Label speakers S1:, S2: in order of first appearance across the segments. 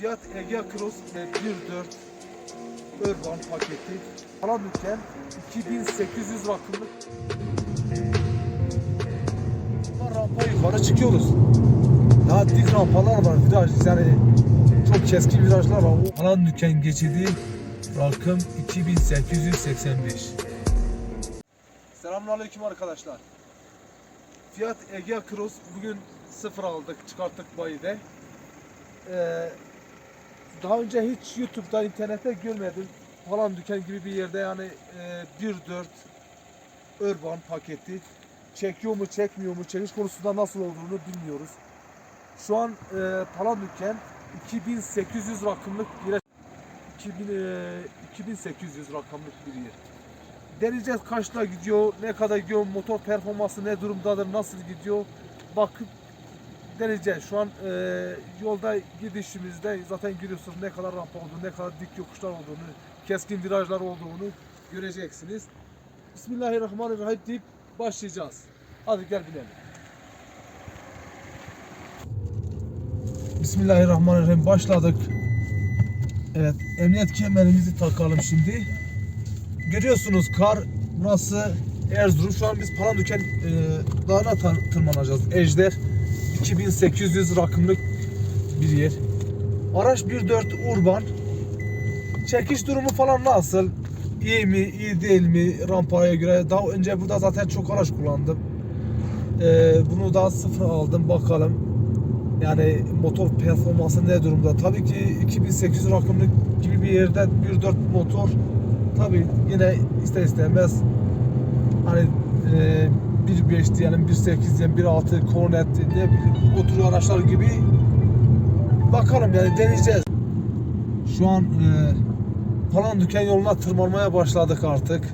S1: Fiat Egea Cross ve 1.4 Urban paketi. Dükkan 2800 rakımlık. Ama rampa yukarı çıkıyoruz. Daha dik rampalar var, viraj yani çok keskin virajlar var. Dükkan geçidi rakım 2885. Selamünaleyküm arkadaşlar. Fiat Egea Cross bugün sıfır aldık, çıkarttık bayide. Ee, daha önce hiç YouTube'da, internette görmedim. Falan dükkan gibi bir yerde yani e, 1.4 Urban paketi çekiyor mu çekmiyor mu çekiş konusunda nasıl olduğunu bilmiyoruz. Şu an e, Palan dükkan 2800 rakımlık bir 2000, e, 2800 rakamlık bir yer. Deneyeceğiz kaçta gidiyor, ne kadar gidiyor, motor performansı ne durumdadır, nasıl gidiyor bakıp deneyeceğiz. Şu an e, yolda gidişimizde zaten görüyorsunuz ne kadar rampa olduğunu, ne kadar dik yokuşlar olduğunu, keskin virajlar olduğunu göreceksiniz. Bismillahirrahmanirrahim deyip başlayacağız. Hadi gel binelim. Bismillahirrahmanirrahim başladık. Evet, emniyet kemerimizi takalım şimdi. Görüyorsunuz kar burası Erzurum. Şu an biz Palandöken e, dağına tırmanacağız. Ejder 2800 rakımlık bir yer. Araç 1.4 Urban. Çekiş durumu falan nasıl? İyi mi, iyi değil mi rampaya göre? Daha önce burada zaten çok araç kullandım. E, bunu daha sıfır aldım bakalım. Yani motor performansı ne durumda? Tabii ki 2800 rakımlık gibi bir yerde 1.4 motor tabii yine ister istemez hani e, 1.5 diyelim 1.8 diyelim 1.6 Cornet ne bileyim o araçlar gibi bakalım yani deneyeceğiz. Şu an e, falan dükkan yoluna tırmanmaya başladık artık.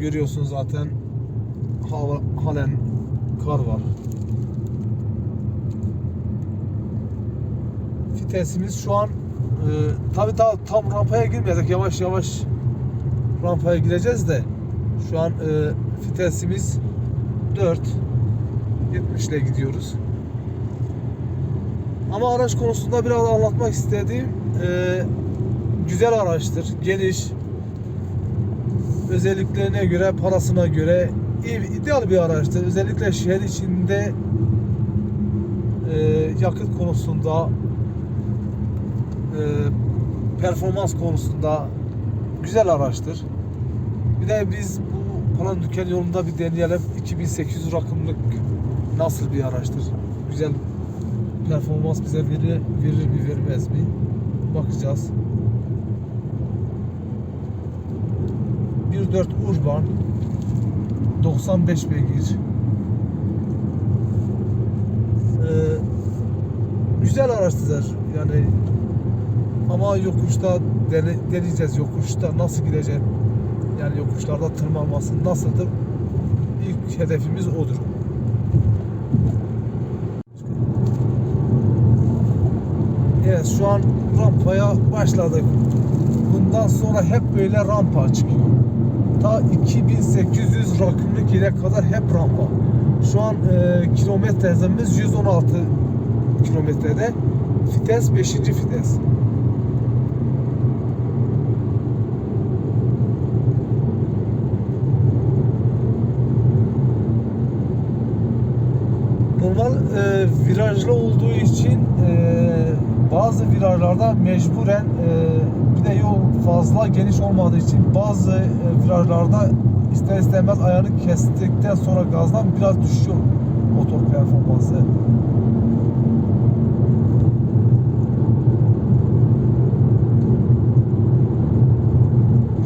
S1: Görüyorsun zaten hava, halen kar var. Vitesimiz şu an e, tabi daha tam rampaya girmedik. Yavaş yavaş rampaya gireceğiz de şu an e, vitesimiz 4 70 ile gidiyoruz. Ama araç konusunda biraz anlatmak istediğim e, güzel araçtır. Geniş, özelliklerine göre, parasına göre iyi, ideal bir araçtır. Özellikle şehir içinde e, yakıt konusunda performans konusunda güzel araçtır. Bir de biz bu falan dükkan yolunda bir deneyelim. 2800 rakımlık nasıl bir araçtır? Güzel performans bize verir, verir mi vermez mi? Bakacağız. 1.4 Urban 95 beygir ee, güzel araçtır yani ama yokuşta dene, deneyeceğiz yokuşta nasıl gidecek yani yokuşlarda tırmanması nasıldır ilk hedefimiz odur evet şu an rampaya başladık bundan sonra hep böyle rampa çıkıyor ta 2800 rakımlık yere kadar hep rampa. Şu an e, kilometre hızımız 116 kilometrede. Vites 5. vites. Normal e, virajlı olduğu için e, bazı virajlarda mecburen e, bir de yol fazla geniş olmadığı için bazı e, virajlarda ister istemez ayarını kestikten sonra gazdan biraz düşüyor motor performansı.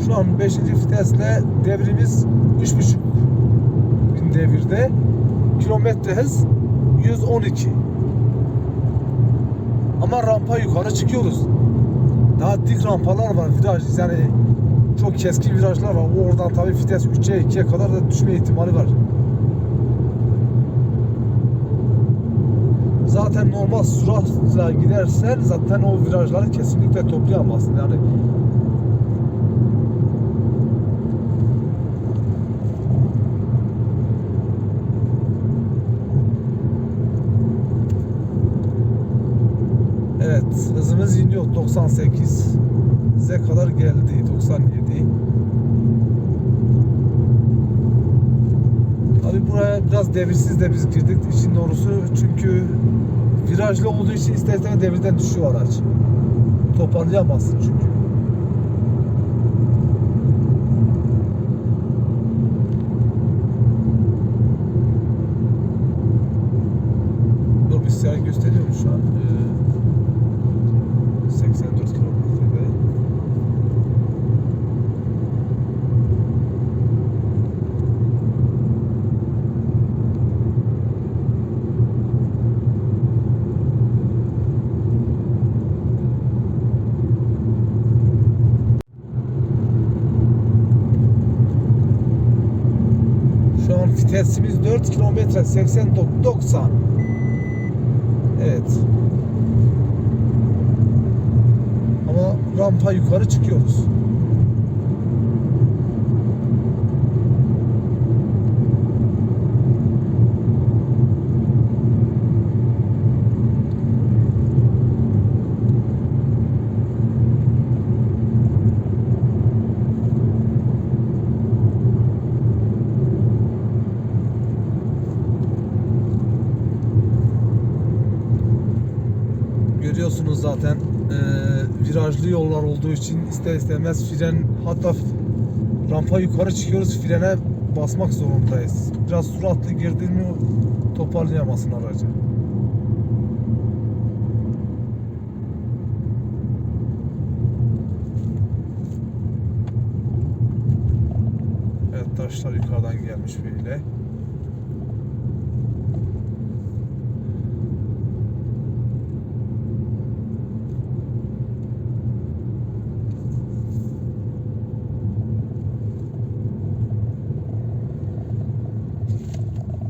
S1: Şu an 5. vitesle devrimiz 3.5 bin devirde. Kilometre hız 112. Ama rampa yukarı çıkıyoruz. Daha dik rampalar var, viraj yani çok keskin virajlar var. Oradan tabii vites 3'e 2'ye kadar da düşme ihtimali var. Zaten normal süratle gidersen zaten o virajları kesinlikle toplayamazsın. Yani 98'e kadar geldi. 97. Abi buraya biraz devirsiz de biz girdik işin doğrusu çünkü virajlı olduğu için ister istemez devirden düşüyor araç. Toparlayamazsın çünkü. Dur bir siyah gösteriyor mu şu an? Ee, 84 kilometrede. Şu an 4 kilometre 80 90. Evet. Ama rampa yukarı çıkıyoruz. Görüyorsunuz zaten eee, virajlı yollar olduğu için ister istemez fren hatta rampa yukarı çıkıyoruz frene basmak zorundayız. Biraz süratli girdin mi toparlayamazsın aracı. Evet taşlar yukarıdan gelmiş böyle.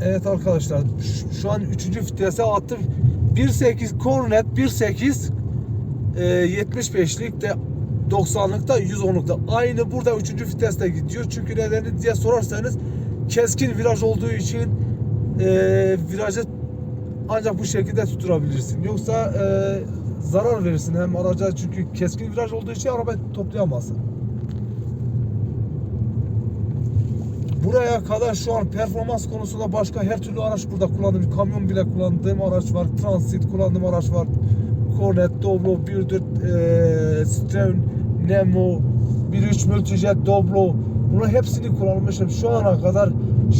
S1: Evet arkadaşlar şu- an 3. vitese attım. 1.8 Cornet 1.8 e, 75'lik de 90'lık da 110'luk da aynı burada 3. viteste gidiyor. Çünkü nedeni diye sorarsanız keskin viraj olduğu için e, virajı ancak bu şekilde tutturabilirsin. Yoksa e, zarar verirsin hem araca çünkü keskin viraj olduğu için arabayı toplayamazsın. Buraya kadar şu an performans konusunda başka her türlü araç burada kullandım. Kamyon bile kullandığım araç var. Transit kullandığım araç var. Cornet, Doblo, 1.4, e, Stern, Nemo, 1.3 Multijet, Doblo. Bunların hepsini kullanmışım. Şu ana kadar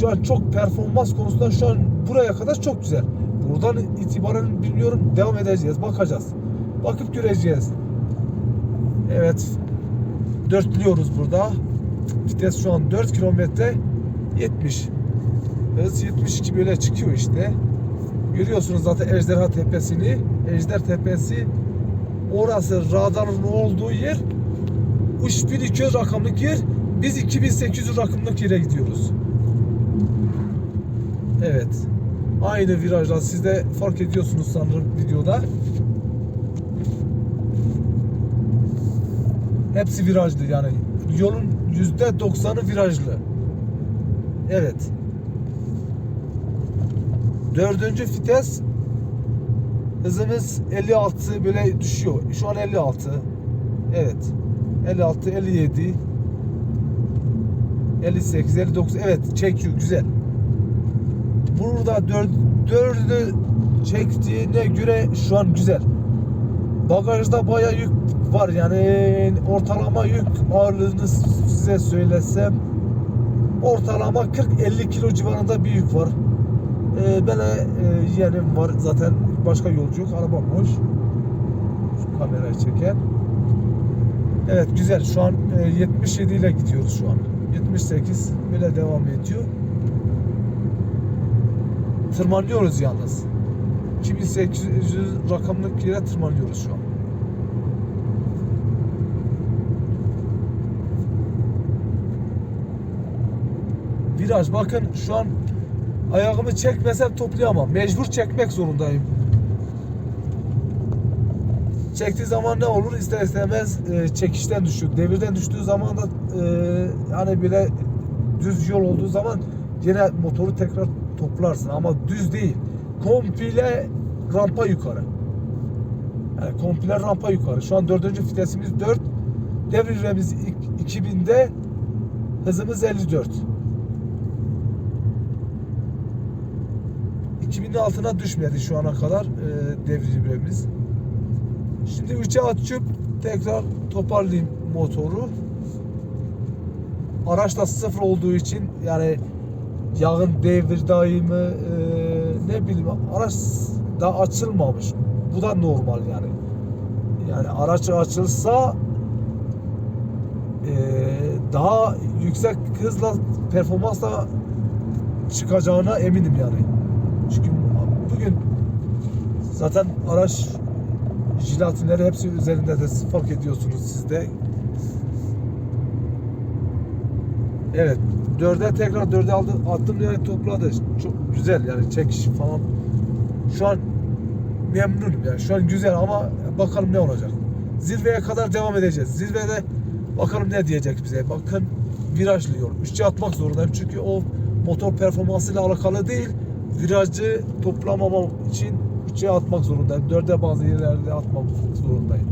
S1: şu an çok performans konusunda şu an buraya kadar çok güzel. Buradan itibaren bilmiyorum devam edeceğiz. Bakacağız. Bakıp göreceğiz. Evet. Dörtlüyoruz burada. Vites şu an 4 kilometre 70. Hız 72 böyle çıkıyor işte. Görüyorsunuz zaten Ejderha Tepesi'ni. Ejder Tepesi orası radarın olduğu yer 3200 rakamlık yer. Biz 2800 rakamlık yere gidiyoruz. Evet. Aynı virajlar siz de fark ediyorsunuz sanırım videoda. Hepsi virajlı yani yolun yüzde 90'ı virajlı. Evet. Dördüncü vites hızımız 56 böyle düşüyor. Şu an 56. Evet. 56, 57 58, 59 evet çekiyor güzel. Burada dört, dördü çektiğine göre şu an güzel. Bagajda bayağı yük var yani ortalama yük ağırlığını size söylesem ortalama 40-50 kilo civarında bir yük var. Ee, ben e, yeğenim var zaten başka yolcu yok araba boş. Şu kamerayı çeken. Evet güzel şu an e, 77 ile gidiyoruz şu an. 78 böyle devam ediyor. Tırmanıyoruz yalnız. 2800 rakamlık yere tırmanıyoruz şu an. Viraj bakın şu an ayağımı çekmesem toplayamam. Mecbur çekmek zorundayım. Çektiği zaman ne olur? İster istemez e, çekişten düşüyor. Devirden düştüğü zaman da e, hani bile düz yol olduğu zaman yine motoru tekrar toplarsın ama düz değil. Komple rampa yukarı. Yani komple rampa yukarı. Şu an dördüncü vitesimiz 4. Devirimiz 2000'de hızımız 54. 2000'in altına düşmedi şu ana kadar e, devirimiz. Şimdi 3'e açıp tekrar toparlayayım motoru. Araç da sıfır olduğu için yani yağın devir daimi e, ne bileyim araç daha açılmamış. Bu da normal yani. Yani araç açılsa e, daha yüksek hızla performansla çıkacağına eminim yani. Çünkü bugün zaten araç jilatinleri hepsi üzerinde de fark ediyorsunuz siz de. Evet. Dörde tekrar dörde aldı, attım yani topladı. Çok güzel yani çekiş falan. Şu an memnunum yani. Şu an güzel ama bakalım ne olacak. Zirveye kadar devam edeceğiz. Zirvede bakalım ne diyecek bize. Bakın virajlı yol. Atmak zorundayım çünkü o motor performansıyla alakalı değil. Virajı toplamamam için üçe atmak zorundayım. Dörde bazı yerlerde atmak zorundayım.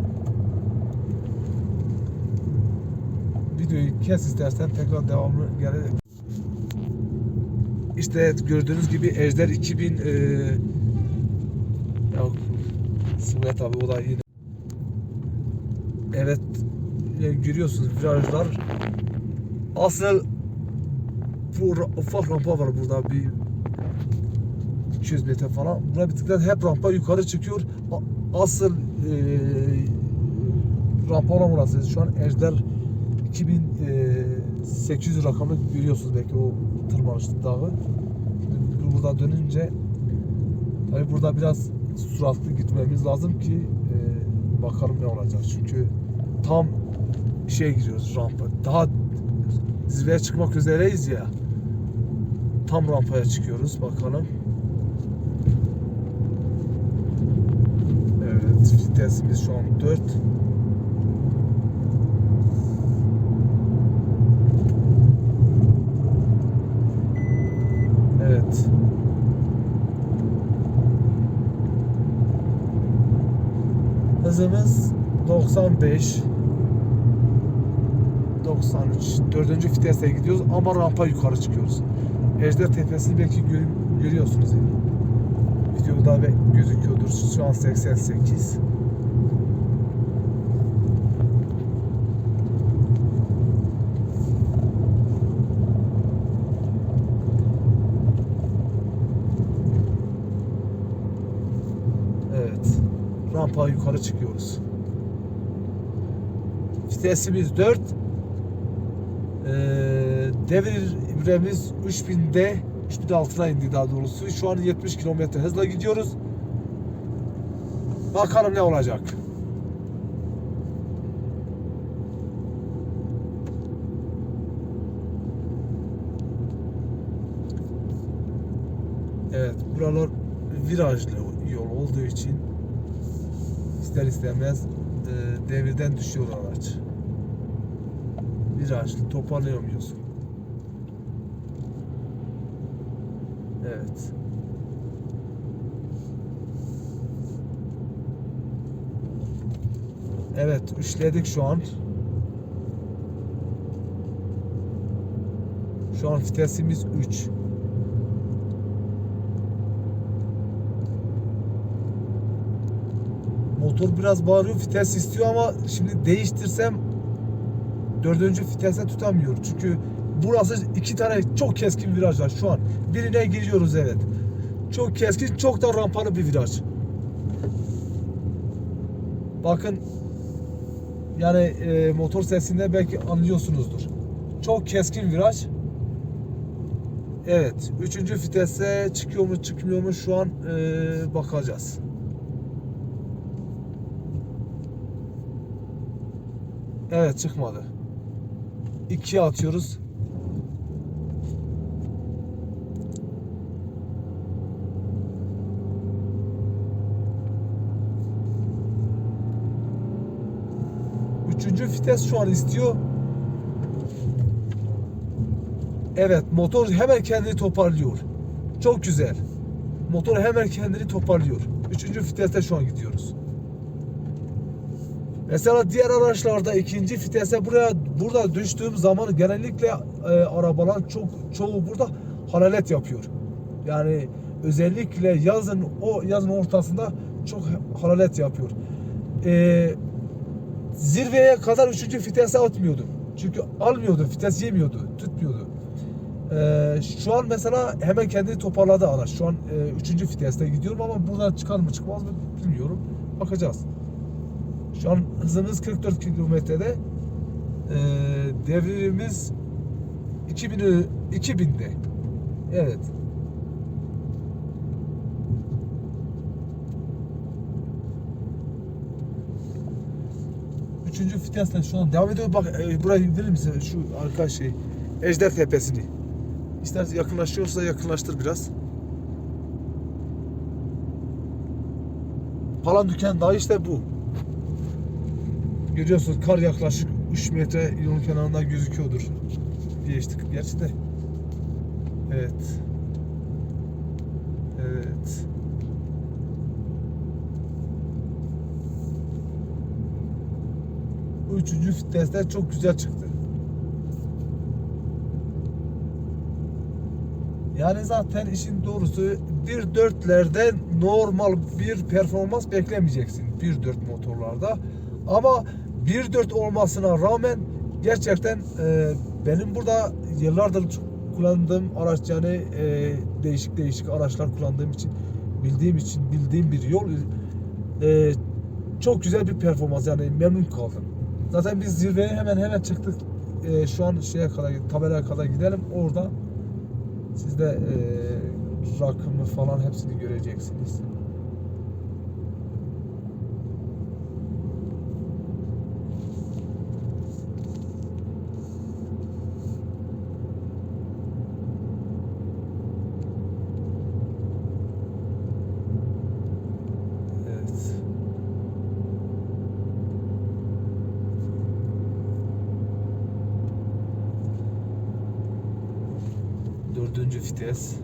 S1: Videoyu kes istersen tekrar devamlı gelecek. İşte gördüğünüz gibi Ejder 2000 e, ya Sımet abi o da yine Evet yani görüyorsunuz virajlar asıl ufak rampa var burada bir 200 metre falan. Buna bittikten hep rampa yukarı çıkıyor. Asıl e, rampa olan burası. Şu an Ejder 2800 rakamı görüyorsunuz belki o tırmanışlı dağı. Burada dönünce tabi burada biraz süratli gitmemiz lazım ki e, bakalım ne olacak. Çünkü tam şey gidiyoruz rampa. Daha zirveye çıkmak üzereyiz ya. Tam rampaya çıkıyoruz. Bakalım. Evet, vitesimiz şu an 4. Evet. Hızımız 95 93 dördüncü viteste gidiyoruz ama rampa yukarı çıkıyoruz. Ejder tepesini belki gör, görüyorsunuz yani. Videoda ve gözüküyordur. Şu an 88. Evet. Rampa yukarı çıkıyoruz. Vitesimiz 4. Ee, devir ibremiz 3000'de 3000 altına indi daha doğrusu. Şu an 70 km hızla gidiyoruz. Bakalım ne olacak. Evet, buralar virajlı yol olduğu için ister istemez e, devirden düşüyor araç. Virajlı toparlayamıyorsun. Evet. Evet, üçledik şu an. Şu an vitesimiz 3. Motor biraz bağırıyor, vites istiyor ama şimdi değiştirsem dördüncü vitese tutamıyor. Çünkü burası iki tane çok keskin viraj var şu an. Birine giriyoruz evet. Çok keskin, çok da rampalı bir viraj. Bakın yani e, motor sesinde belki anlıyorsunuzdur. Çok keskin viraj. Evet. Üçüncü vitese çıkıyor mu çıkmıyor mu şu an e, bakacağız. Evet çıkmadı. 2'ye atıyoruz. Üçüncü vites şu an istiyor. Evet motor hemen kendini toparlıyor. Çok güzel. Motor hemen kendini toparlıyor. Üçüncü viteste şu an gidiyoruz. Mesela diğer araçlarda ikinci vitese buraya burada düştüğüm zaman genellikle e, arabalar çok çoğu burada hararet yapıyor. Yani özellikle yazın o yazın ortasında çok hararet yapıyor. E, zirveye kadar üçüncü vitese atmıyordum. Çünkü almıyordu, vites yemiyordu, tutmuyordu. Ee, şu an mesela hemen kendini toparladı araç. Şu an e, üçüncü viteste gidiyorum ama buradan çıkar mı çıkmaz mı bilmiyorum. Bakacağız. Şu an hızımız 44 kilometrede. Ee, devrimimiz 2000 2000'de. Evet. Üçüncü vitesle şu an devam ediyor. Bak e, burayı bilir misin? Şu arka şey. Ejder Tepesi'ni. İstersen yakınlaşıyorsa yakınlaştır biraz. Palandüken Dağı işte bu. Görüyorsunuz kar yaklaşık 3 metre yolun kenarında gözüküyordur. Geçtik gerçi de. Evet. Evet. Üçüncü vitesler çok güzel çıktı. Yani zaten işin doğrusu 1.4'lerden normal bir performans beklemeyeceksin 1.4 motorlarda. Ama 1.4 olmasına rağmen gerçekten e, benim burada yıllardır kullandığım araç yani e, değişik değişik araçlar kullandığım için bildiğim için bildiğim bir yol e, çok güzel bir performans yani memnun kaldım. Zaten biz zirveye hemen hemen çıktık. E, şu an şeye kadar tabelaya kadar gidelim orada siz de e, rakımı falan hepsini göreceksiniz. Evet. Dördüncü vites.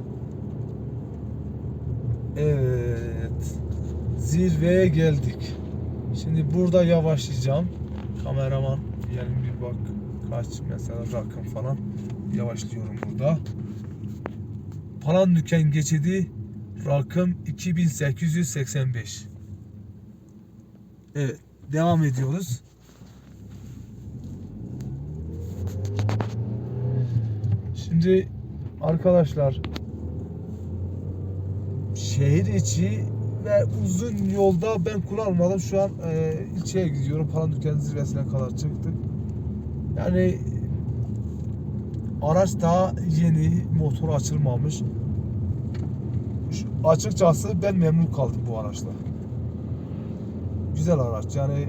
S1: Evet. Zirveye geldik. Şimdi burada yavaşlayacağım. Kameraman yani bir bak kaç mesela rakım falan yavaşlıyorum burada. Palandüken geçidi rakım 2885. Evet, devam ediyoruz. Şimdi arkadaşlar şehir içi ve uzun yolda ben kullanmadım. Şu an e, ilçeye gidiyorum. Palandüken zirvesine kadar çıktık. Yani araç daha yeni, motor açılmamış. Şu- Açıkçası ben memnun kaldım bu araçla. Güzel araç yani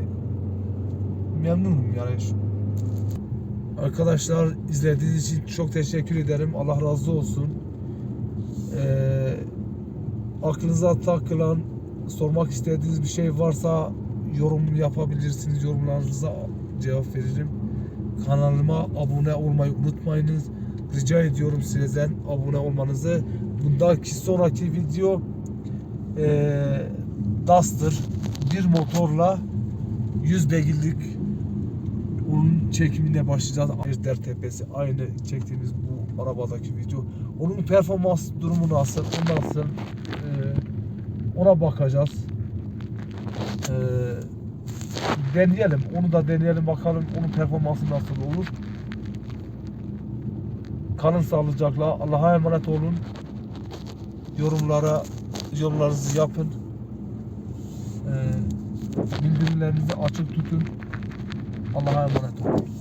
S1: memnunum yani. Şu- Arkadaşlar izlediğiniz için çok teşekkür ederim. Allah razı olsun. Ee, aklınıza takılan, sormak istediğiniz bir şey varsa yorum yapabilirsiniz. Yorumlarınıza cevap veririm. Kanalıma abone olmayı unutmayınız. Rica ediyorum sizden abone olmanızı. Bundaki sonraki video ee, Duster bir motorla 100 beygirlik onun çekimine başlayacağız. Ejder Tepesi aynı çektiğimiz bu arabadaki video. Onun performans durumu nasıl? O nasıl? Ona bakacağız. Ee, deneyelim. Onu da deneyelim bakalım onun performansı nasıl olur. Kalın sağlıcakla. Allah'a emanet olun. Yorumlara yorumlarınızı yapın. Ee, bildirimlerinizi açık tutun. Allah'a emanet olun.